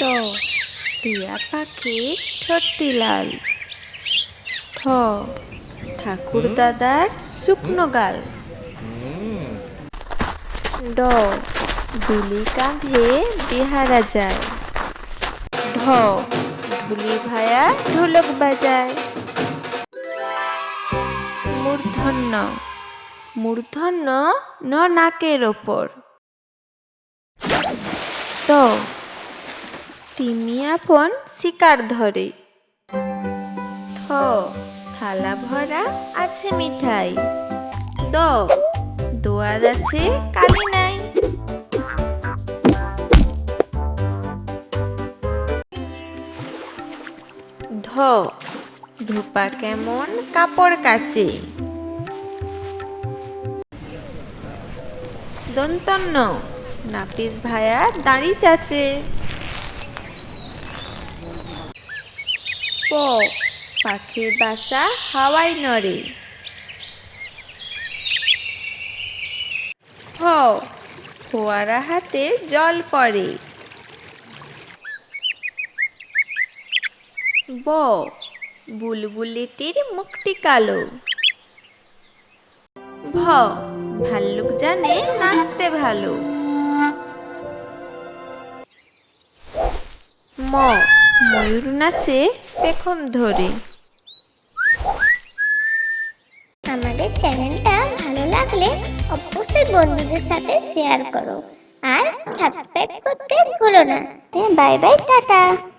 ট টিয়া পাখি ঠোঁটটি লাল। ঠ, ঠাকুর দাদার শুকনো গাল। ড দুলি কাঁধে বিহারা যায়। ঢ ঢুলি ভায়া ঢোলক বাজায়। মূর্ধন্য মূর্ধন্য ন নাকের ওপর। ত তিমি আপন শিকার ধরে। থ থালা ভরা আছে মিঠাই। দ দোয়ার আছে কালি নাই। ধ ধূপা কেমন কাপড় কাচে। দন্তন্য নাপিত ভায়া দাঁড়ি চাচে। প পাখির বাসা হাওয়ায় নড়ে হ, ফোয়ারা হাতে জল পড়ে। ব, বুলবুলিটির মুখটি কালো। ভ, ভাল্লুক জানে নাচতে ভালো। ম, ময়ূর নাচে পেখম ধরে। আমাদের চ্যানেলটা ভালো লাগলে অবশ্যই বন্ধুদের সাথে শেয়ার করো আর সাবস্ক্রাইব করতে ভুলো না। Bye bye, tata.